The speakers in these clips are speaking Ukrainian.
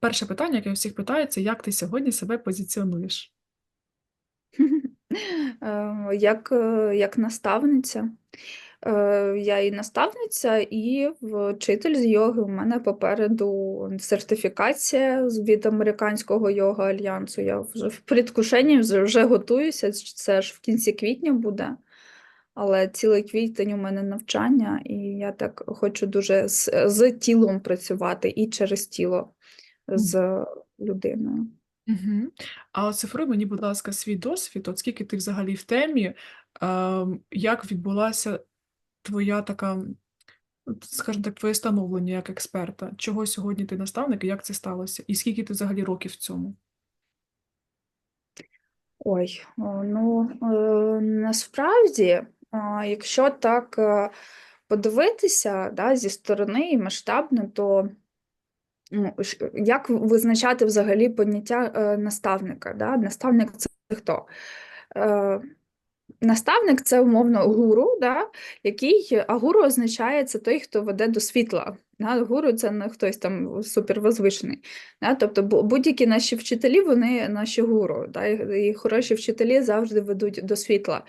перше питання, яке всіх питаю, це як ти сьогодні себе позиціонуєш? Е, Як, е, як наставниця. Е, Я і наставниця, і вчитель з йоги. У мене попереду сертифікація від Американського йога альянсу. Я вже в предвкушенні вже готуюся. Це ж в кінці квітня буде. Але цілий квітень у мене навчання, і я так хочу дуже з, з тілом працювати і через тіло з людиною. Угу. А оцифруй мені, будь ласка, свій досвід, от скільки ти взагалі в темі, ем, як відбулася твоя така, скажімо так, твоє становлення як експерта? Чого сьогодні ти наставник і як це сталося? І скільки ти взагалі років в цьому? Ой, ну е, насправді, а, якщо так е, подивитися да, зі сторони і масштабно, то ну, як визначати взагалі поняття е, наставника? Да? Наставник це хто? Е, Наставник це умовно гуру, да, який, а гуру означає це той, хто веде до світла. Да? Гуру це не хтось там супервозвишений. Да? Тобто будь-які наші вчителі, вони наші гуру. Да? І хороші вчителі завжди ведуть до світла.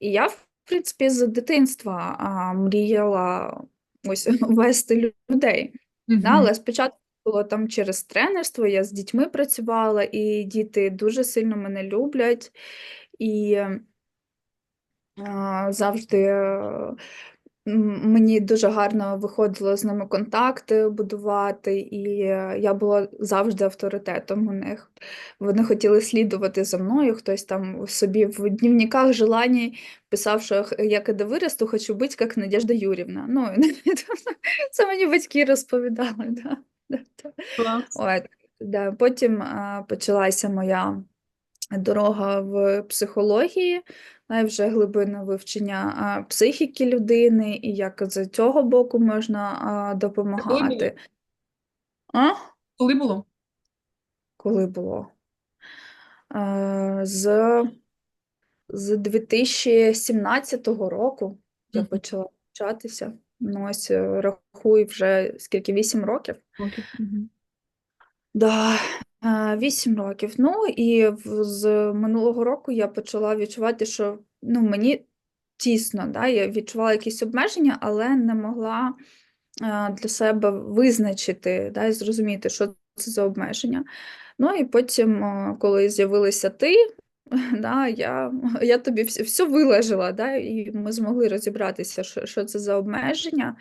І я, в принципі, з дитинства а, мріяла ось вести людей. Да, Угу. але спочатку було там через тренерство, я з дітьми працювала, і діти дуже сильно мене люблять. І а, завжди е, мені дуже гарно виходило з ними контакти будувати, і е, я була завжди авторитетом у них. Вони хотіли слідувати за мною, хтось там собі в дневниках желаний писав, що я коли виросту, хочу бути як Надежда Юрівна. Ну, це мені батьки розповідали. Да. От, да. Потім а, почалася моя дорога в психології, а, і вже глибинне вивчення а, психіки людини, і як з цього боку можна а, допомагати. А? Коли було? Коли було? Е, З, з 2017 року я почала навчатися. Ну, ось е, рахую вже скільки, 8 років. Угу. Да, е, вісім років. Ну і з минулого року я почала відчувати, що ну, мені тісно, да, я відчувала якісь обмеження, але не могла е, для себе визначити да, і зрозуміти, що це за обмеження. Ну і потім, е, коли з'явилася ти, да, я, я тобі все, все виложила, да, і ми змогли розібратися, що, що це за обмеження.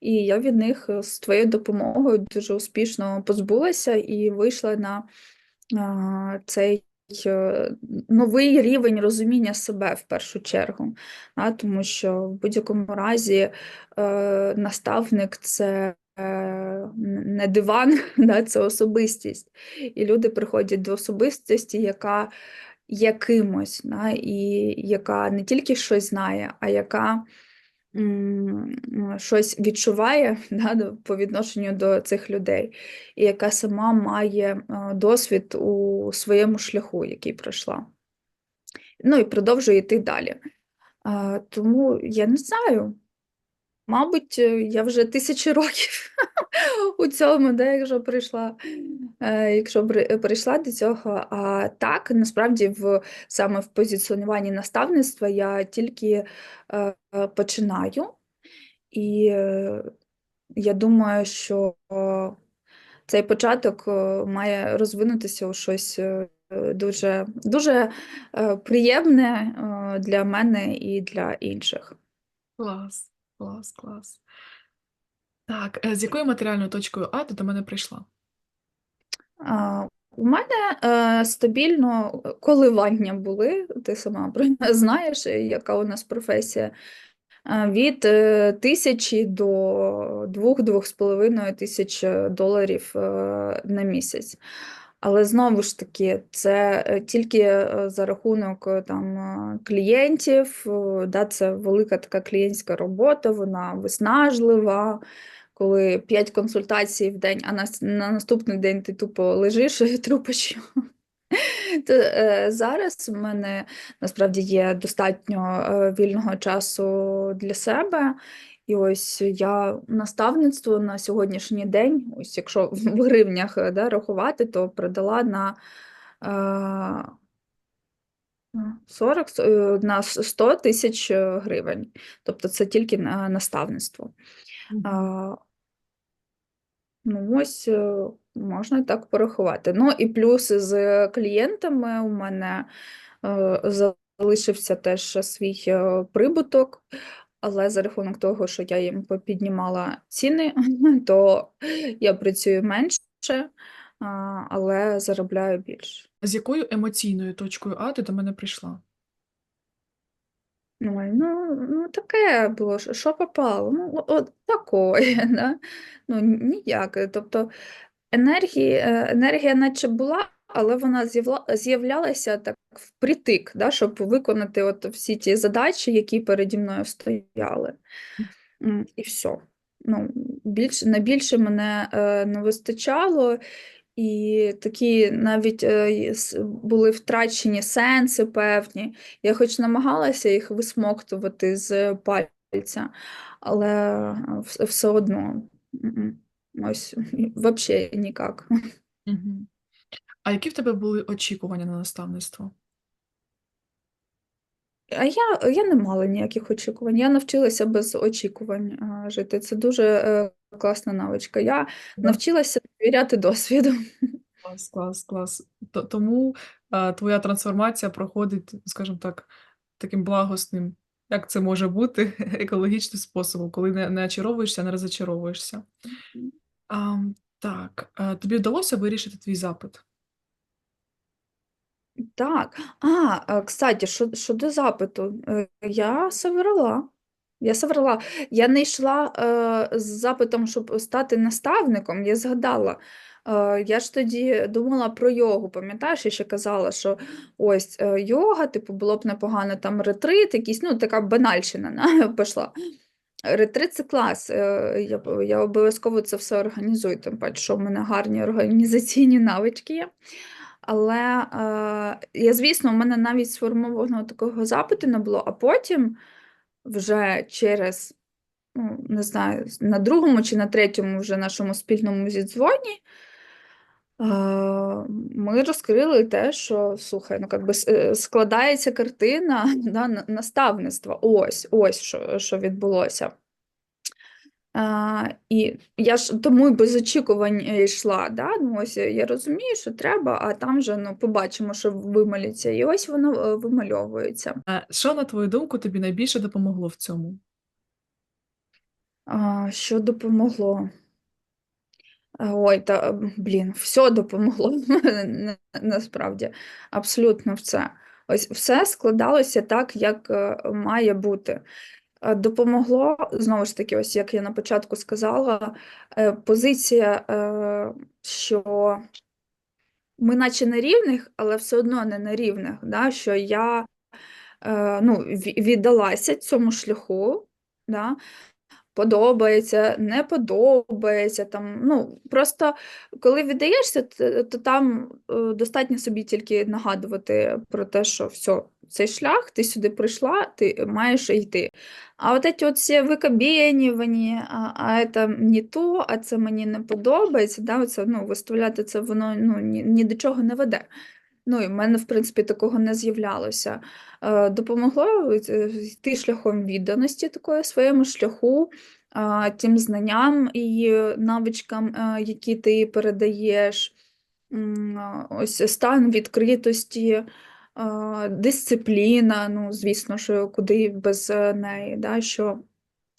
І я від них е, з твоєю допомогою дуже успішно позбулася і вийшла на а, цей е, новий рівень розуміння себе в першу чергу. А, тому що в будь-якому разі е, наставник це е, не диван, да, це особистість. І люди приходять до особистості, яка є кимось, да, і яка не тільки щось знає, а яка м, щось відчуває да, по відношенню до цих людей, і яка сама має е, досвід у своєму шляху, який пройшла. Ну і продовжує йти далі. А, Тому я не знаю. Мабуть, е, я вже тисячі років у цьому, де якщо прийшла, е, якщо при- прийшла до цього. А так, насправді, в саме в позиціонуванні наставництва я тільки е, е, починаю, і е, я думаю, що е, цей початок е, має розвинутися у щось е, дуже, дуже е, приємне е, для мене і для інших. Клас, клас, клас. Так, е, з якою матеріальною точкою А ти до мене прийшла? У мене е, стабільно коливання були, ти сама знаєш, яка у нас професія, Е, від е, тисячі до двох-двох з половиною тисяч доларів на місяць. Але знову ж таки, це тільки за рахунок там, клієнтів, да, це велика така клієнтська робота, вона виснажлива коли 5 консультацій в день, а на, на наступний день ти тупо лежиш і. То, е, зараз в мене насправді є достатньо е, вільного часу для себе, І ось я наставництво на сьогоднішній день, ось якщо в гривнях е, да, рахувати, то продала на е, 40, е, на 100 тисяч е, гривень. Тобто це тільки на наставництво. А, ну, ось е, можна так порахувати. Ну і плюс з клієнтами у мене е, залишився теж свій е, прибуток, але за рахунок того, що я їм попіднімала ціни, то я працюю менше, але заробляю більше. З якою емоційною точкою А ти до мене прийшла? Ой, ну, ну таке було, що, що попало, ну, от такое, да? Ну, ніяке. Тобто енергії, е, енергія наче була, але вона з'явла- з'являлася так впритик, да, щоб виконати от всі ті задачі, які переді мною стояли. М, І все. Ну, більше, на більше мене е, не вистачало, і такі навіть е, були втрачені сенси певні. Я хоч намагалася їх висмоктувати з пальця, але все одно. Ось, взагалі ніяк. А які в тебе були очікування на наставництво? А я, я не мала ніяких очікувань. Я навчилася без очікувань жити. Це дуже е, класна навичка. Я навчилася довіряти досвіду. Клас, клас, клас. Тому е, твоя трансформація проходить, скажімо так, таким благосним, як це може бути, екологічним способом, коли не, не очаровуєшся, не розочаровуєшся. А, так, е, тобі вдалося вирішити твій запит? Так. А, кстати, що, щодо запиту, е, я соврала. Я соврала. Я не йшла е, з запитом, щоб стати наставником. Я згадала. Е, я ж тоді думала про йогу. Пам'ятаєш, я ще казала, що ось е, йога, типу, було б непогано там ретрит, якийсь, ну, така банальщина на, пішла. Ретрит це клас. е, Я, я обов'язково це все організую, тим паче, що в мене гарні організаційні навички є. Але е, я, звісно, у мене навіть сформованого такого запиту не було, а потім вже через, ну, не знаю, на другому чи на третьому вже нашому спільному зідзвоні е, ми розкрили те, що, слухай, ну, как би, е, складається картина да, на- наставництва. Ось, ось що, що відбулося. А, і я ж тому і без очікувань е, йшла. Да? Ну, ось я я розумію, що треба, а там вже ну, побачимо, що вималюється. І ось воно е, вимальовується. Е, Що, на твою думку, тобі найбільше допомогло в цьому? А, що допомогло? Ой, та блін, все допомогло насправді. Абсолютно все. Ось все складалося так, як е, має бути. Е, Допомогло, знову ж таки, ось як я на початку сказала, е, позиція, е, що ми наче на рівних, але все одно не на рівних, да? що я ну, віддалася цьому шляху, да? подобається, не подобається. Там, ну, просто коли віддаєшся, т- то там достатньо собі тільки нагадувати про те, що все, цей шлях, ти сюди прийшла, ти маєш йти. А от ці всі викобєнювані, а, а це не то, а це мені не подобається, да, оце, ну, виставляти це воно ну, ні, ні до чого не веде. Ну, і в мене, в принципі, такого не з'являлося. Е, Допомогло е, йти шляхом відданості такої своєму шляху, тим знанням і навичкам, е, які ти передаєш, ось стан відкритості, дисципліна, ну, звісно, що куди без е, неї, да, що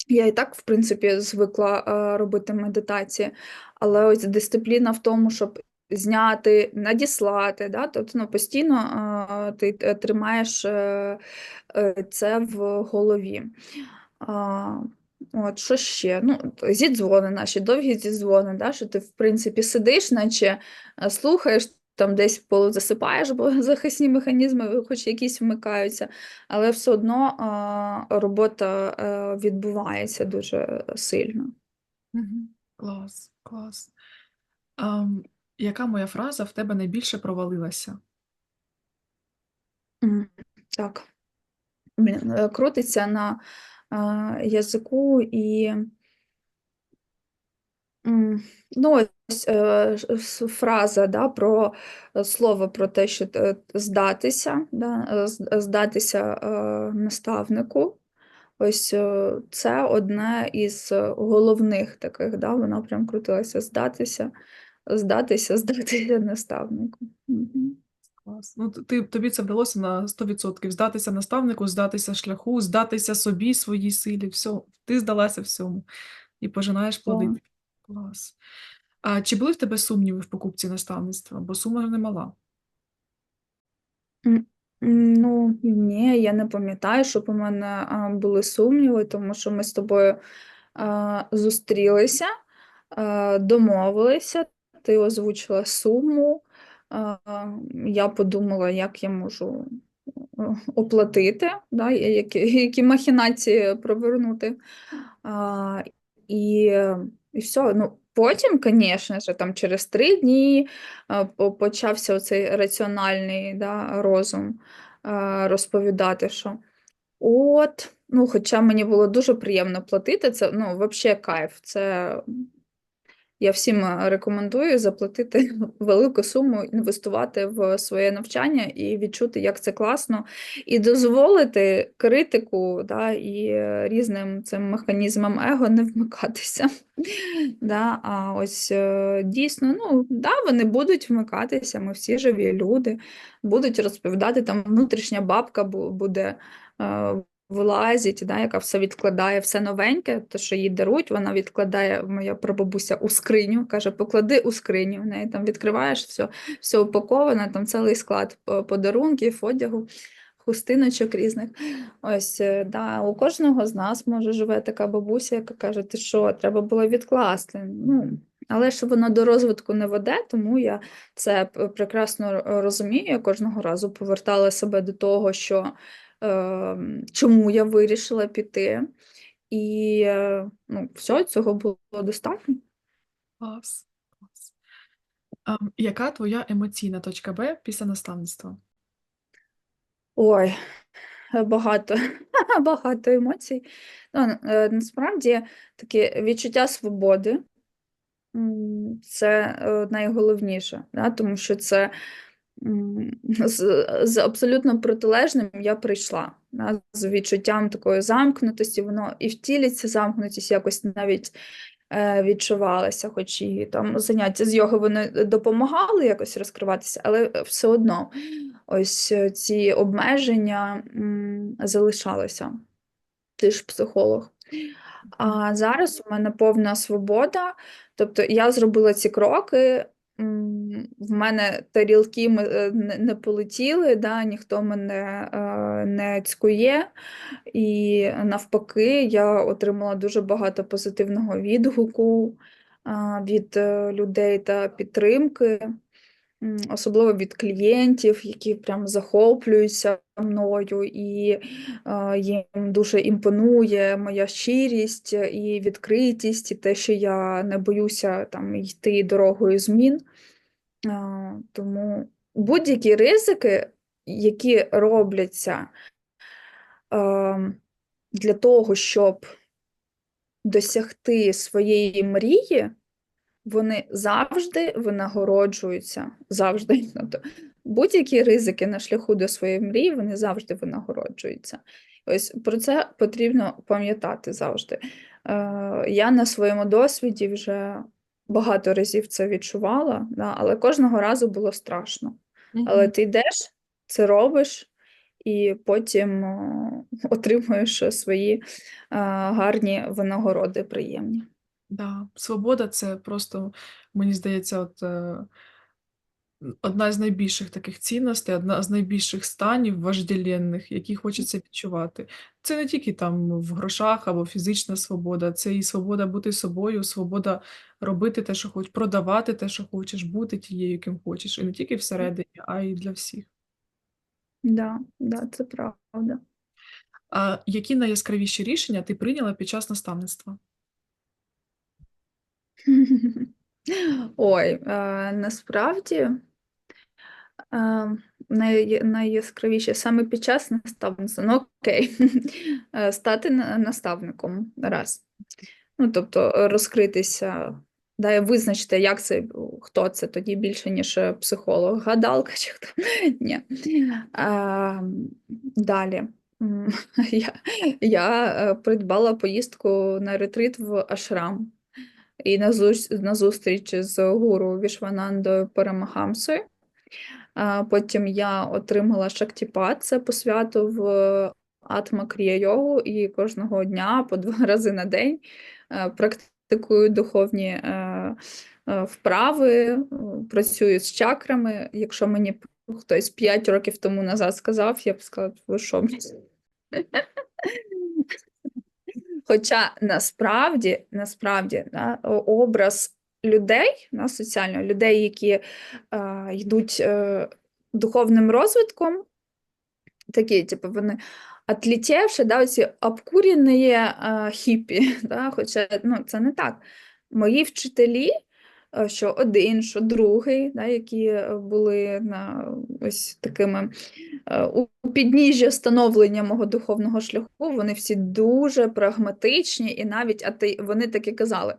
я і так, в принципі, звикла е, робити медитації, але ось дисципліна в тому, щоб зняти, надіслати, да? Тобто ну, постійно е, ти е, тримаєш е, це в голові. А, От, що ще? Ну, зідзвони наші, довгі зідзвони, да? що ти, в принципі, сидиш, наче слухаєш, там десь полузасипаєш, бо захисні механізми хоч якісь вмикаються, але все одно а, робота е, відбувається дуже сильно. Клас, клас. Ам, яка моя фраза в тебе найбільше провалилася? Так. Е, крутиться на е, язику і м, ну, ось е, ж- с- фраза да, про е, слово про те, що е, здатися, да, е, з- здатися е, наставнику. Ось е, це одне із е, головних таких, да, вона прям крутилася здатися, здатися, здатися наставнику. Мгм. Клас. Ну, т- ти, тобі це вдалося на 100%. Здатися наставнику, здатися шляху, здатися собі, своїй силі. Все, ти здалася всьому і пожинаєш плоди. Так. Клас. А чи були в тебе сумніви в покупці наставництва? Бо сума не мала. Ну, ні, я не пам'ятаю, щоб у мене а, були сумніви, тому що ми з тобою а, зустрілися, а, домовилися, ти озвучила суму. а, Я подумала, як я можу оплатити, да, які, які махінації провернути. А, і, і все. Ну, потім, звісно ж, там через три дні почався оцей раціональний да, розум розповідати, що от, ну, хоча мені було дуже приємно платити, це ну, взагалі кайф. Це я всім е, рекомендую заплатити велику суму, інвестувати в своє навчання і відчути, як це класно, і дозволити критику да, і е, різним цим механізмам его не вмикатися. Да, а ось е, дійсно, ну да, вони будуть вмикатися, ми всі живі люди, будуть розповідати, там внутрішня бабка буде вилазить, да, яка все відкладає, все новеньке, те, що їй дарують, вона відкладає, моя прабабуся, у скриню, каже, поклади у скриню. В неї там відкриваєш все, все упаковане, там цілий склад е, подарунків, одягу, хустиночок різних. Ось, е, да, у кожного з нас може живе така бабуся, яка каже, ти що, треба було відкласти. Ну, але ж воно до розвитку не веде, тому я це прекрасно розумію. Я кожного разу повертала себе до того, що чому я вирішила піти. І е, ну, все, цього було достатньо. Клас. Клас. Ам, яка твоя емоційна точка Б після наставництва? Ой, багато, багато емоцій. Ну, е, насправді таке відчуття свободи це е, найголовніше, да? тому що це з, з абсолютно протилежним я прийшла. Да? З відчуттям такої замкнутості, воно і в тілі ця замкнутість якось навіть е, відчувалася, хоч і там заняття з йоги вони допомагали якось розкриватися, але все одно ось ці обмеження м, залишалися. Ти ж психолог. А зараз у мене повна свобода. Тобто я зробила ці кроки, в мене тарілки е, не полетіли, да, ніхто мене е, не цькує. І навпаки, я отримала дуже багато позитивного відгуку від е, людей та підтримки, особливо від клієнтів, які прям захоплюються мною, і е, їм дуже імпонує моя щирість і відкритість, і те, що я не боюся там йти дорогою змін. Тому будь-які ризики, які робляться ем, для того, щоб досягти своєї мрії, вони завжди винагороджуються. Завжди. Тобто, будь-які ризики на шляху до своєї мрії, вони завжди винагороджуються. Ось про це потрібно пам'ятати завжди. Е, я на своєму досвіді вже багато разів це відчувала, да, але кожного разу було страшно. Але ти йдеш, це робиш, і потім о, отримуєш свої е, гарні винагороди приємні. Да. Свобода це просто, мені здається, от, е, одна з найбільших таких цінностей, одна з найбільших станів вожделенних, які хочеться відчувати. Це не тільки там в грошах або фізична свобода, це і свобода бути собою, свобода робити те, що хочеш, продавати те, що хочеш, бути тією, ким хочеш. І не тільки всередині, а й для всіх. Да, да, це правда. А які найяскравіші рішення ти прийняла під час наставництва? Ой, е, насправді Е, най, найяскравіше саме під час наставництва. Ну, окей, Е, стати на- наставником раз. Ну, тобто е, розкритися, да, і визначити, як це, хто це тоді більше, ніж е, психолог, гадалка чи хто. Ні. А, далі. Я, я е, придбала поїздку на ретрит в Ашрам і на, зус- на зустріч з гуру Вішванандою Парамахамсою. Потім я отримала Шактіпат, це посвяту в Атма Крія йогу, і кожного дня по два рази на день е, практикую духовні е, е, вправи, е, працюю з чакрами. Якщо мені хтось 5 років тому назад сказав, я б сказала, ви що? блядь?» Хоча насправді, насправді, да, образ людей, да, соціально, людей, які е, йдуть е, духовним розвитком, такі, типу, вони отлітєвши, да, оці обкурені е, хіпі, да, хоча ну, це не так. Мої вчителі, що один, що другий, да, які е, були на ось такими е, у підніжжя становлення мого духовного шляху, вони всі дуже прагматичні, і навіть ате... вони таки казали.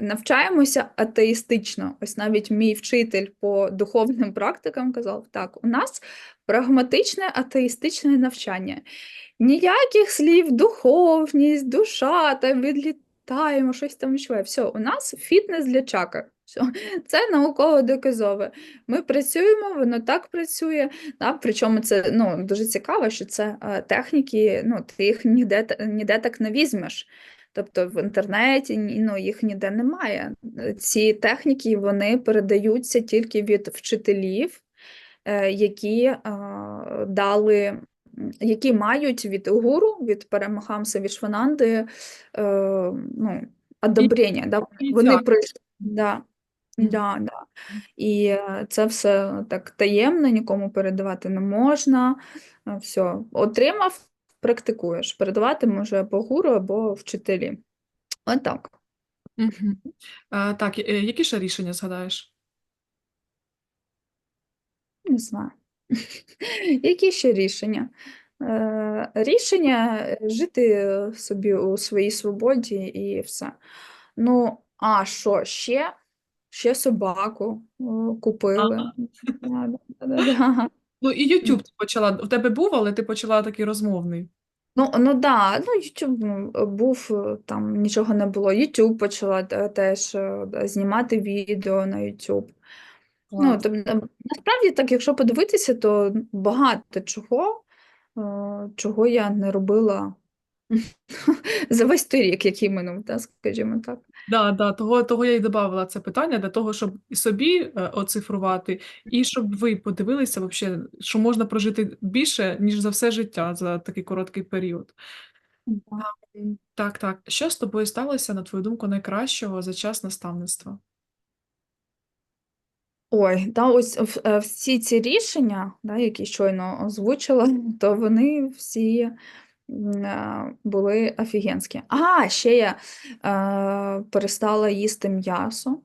Навчаємося атеїстично. Ось навіть мій вчитель по духовним практикам казав: так, у нас прагматичне атеїстичне навчання. Ніяких слів, духовність, душа, там відлітаємо, щось там ще. Все, у нас фітнес для чакр. Все. Це науково доказове. Ми працюємо, воно так працює. Да? Причому це ну, дуже цікаво, що це е, техніки, ну, ти їх ніде, ніде так не візьмеш. Тобто в інтернеті ну, їх ніде немає. Ці техніки вони передаються тільки від вчителів, е, які е, дали, які мають від гуру, від Парамахамса Вішвананди, е, ну, одобрення. Да? Вони прийшли. Да. Да, да. І е, це все так таємно, нікому передавати не можна. Е, Все, отримав, практикуєш. Передавати може або гуру, або вчителі. Отак. Мгм. Е, Так, е, які ще рішення згадаєш? Не знаю. Які ще рішення? Е, Рішення жити собі у своїй свободі і все. Ну, а що ще? Ще собаку о, купили. Ага. Да, да, да, да. Ну і YouTube ти почала. У тебе був, але ти почала такий розмовний. Ну, ну да, ну YouTube ну, був е, там нічого не було. YouTube почала е, теж е, знімати відео на YouTube. Ну, тобто, насправді, так, якщо подивитися, то багато чого, чого я не робила за весь той рік, який минув, да, скажімо так. Да, да, того, того я і додавала це питання для того, щоб і собі е, оцифрувати, і щоб ви подивилися, вообще, що можна прожити більше, ніж за все життя за такий короткий період. М, Так, так. Що з тобою сталося, на твою думку, найкращого за час наставництва? Ой, да, ось е, всі ці рішення, да, які щойно озвучила, то вони всі були офігенські. А, ще я е, перестала їсти м'ясо,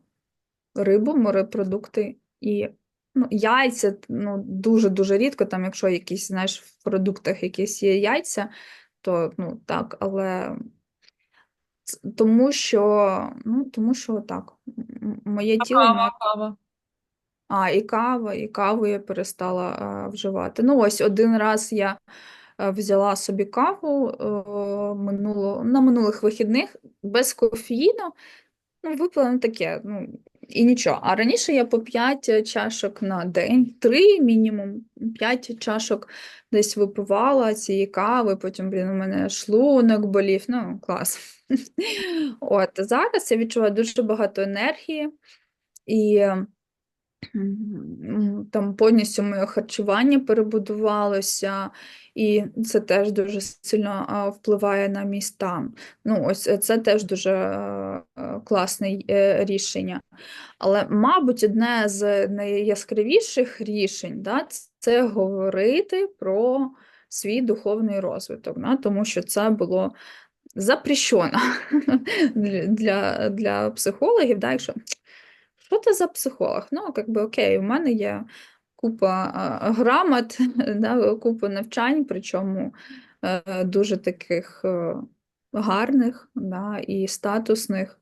рибу, морепродукти і ну, яйця, ну, дуже-дуже рідко, там, якщо якісь, знаєш, в продуктах якісь є яйця, то ну, так, але тому що, ну, тому що так, моє А тіло кава, кава. а, і кава, і каву я перестала а, вживати. Ну, ось один раз я взяла собі каву е, минуло, на минулих вихідних без кофеїну. Ну, випила ну, таке, ну, і нічого. А раніше я по 5 чашок на день, 3 мінімум, 5 чашок десь випивала цієї кави, потім, блін, у мене шлунок болів, ну, клас. От, зараз я відчуваю дуже багато енергії, і Там повністю моє харчування перебудувалося, і це теж дуже сильно впливає на мій стан. Ну, ось е, це теж дуже е, е, класне рішення. Але, мабуть, одне з найяскравіших рішень да, це говорити про свій духовний розвиток, да, тому що це було запрещено для, для психологів, да, якщо що ти за психолог? Ну, як би окей, у мене є купа грамот, да, купа навчань, причому е, дуже таких е, гарних да, і статусних.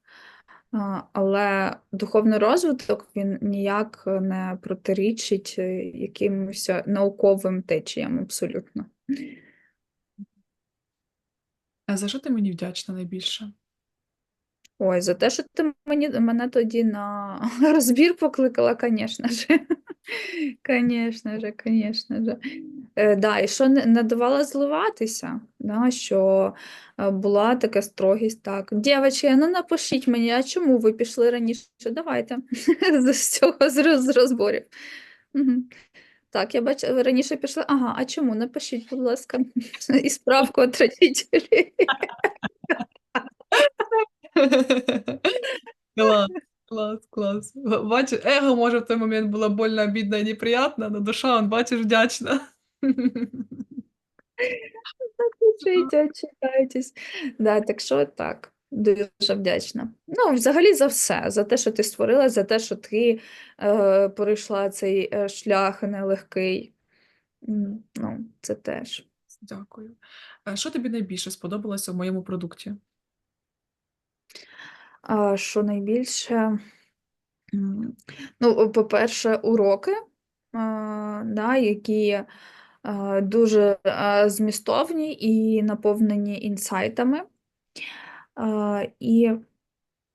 Але духовний розвиток він ніяк не протирічить е, якимось науковим течіям абсолютно. А за що ти мені вдячна найбільше? Ой, за те, що ти мені, мене тоді на розбір покликала, звісно ж. Звісно ж, звісно ж. Е, да, і що не, не давала зливатися, да, що е, була така строгість, так, дівчатки, ну напишіть мені, а чому ви пішли раніше? Давайте з цього з, розборів. Так, я бачу, ви раніше пішли. Ага, а чому? Напишіть, будь ласка, і справку від родителей. Клас, клас, клас. Бачиш, его, може, в той момент було больно, обідно і неприятно, але душа, он, бачиш, вдячна. Напишіть, отчитайтесь. Да, так що так, дуже вдячна. Ну, взагалі за все, за те, що ти створила, за те, що ти е, пройшла цей е, шлях нелегкий. Ну, це теж. Дякую. А Що тобі найбільше сподобалося в моєму продукті? Що найбільше? Ну, по-перше, уроки, да, які дуже змістовні і наповнені інсайтами. І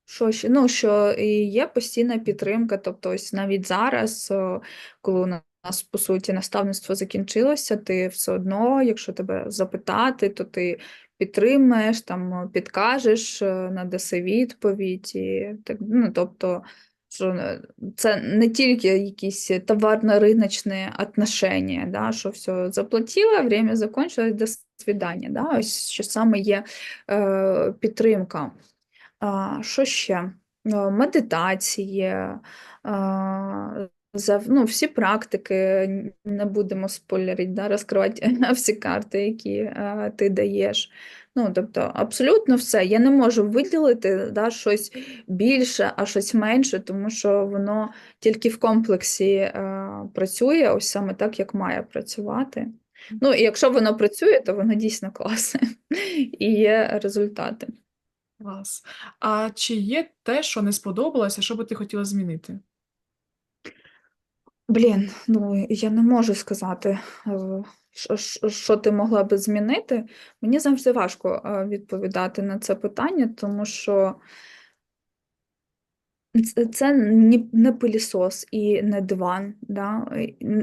що ще? Ну, що є постійна підтримка, тобто ось навіть зараз, коли у нас, по суті, наставництво закінчилося, ти все одно, якщо тебе запитати, то ти підтримаєш, там, підкажеш, е, надаси відповідь. І, так, ну, тобто, що е, це не тільки якісь товарно-риночні отношення, да, що все заплатила, время закончилось, до свидання. Да, ось що саме є е, підтримка. А, що ще? Е, Медитації, а, за, ну, всі практики, не будемо спойлерити, да, розкривати всі карти, які е, ти даєш. Ну, тобто, абсолютно все. Я не можу виділити да, щось більше, а щось менше, тому що воно тільки в комплексі е, працює, ось саме так, як має працювати. Ну, і якщо воно працює, то воно дійсно класне і є результати. Клас. А чи є те, що не сподобалося, що би ти хотіла змінити? Блін, ну я не можу сказати, е, що, ти могла би змінити. Мені завжди важко е, відповідати на це питання, тому що це, не пилісос і не диван. Да?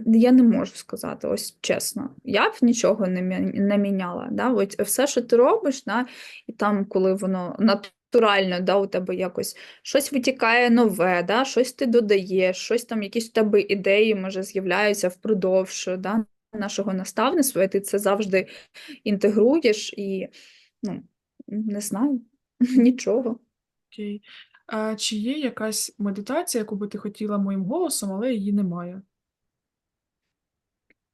Я не можу сказати, ось чесно. Я б нічого не, міняла. Да? От все, що ти робиш, да? і там, коли воно натурально, да, у тебе якось щось витікає нове, да? щось ти додаєш, щось там, якісь у тебе ідеї, може, з'являються впродовж да? нашого наставництва, і ти це завжди інтегруєш і, ну, не знаю, нічого. Окей. А чи є якась медитація, яку би ти хотіла моїм голосом, але її немає?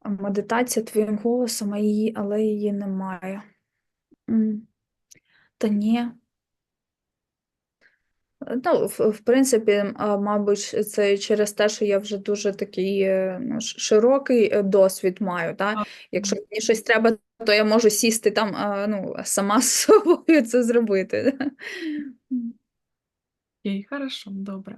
Медитація твоїм голосом, а її, але її немає. Та ні. Ну, в, в принципі, мабуть, це через те, що я вже дуже такий е, ну, широкий е, досвід маю. Та? Якщо мені щось треба, то я можу сісти там, ну, сама з собою це зробити. Окей, хорошо, добре.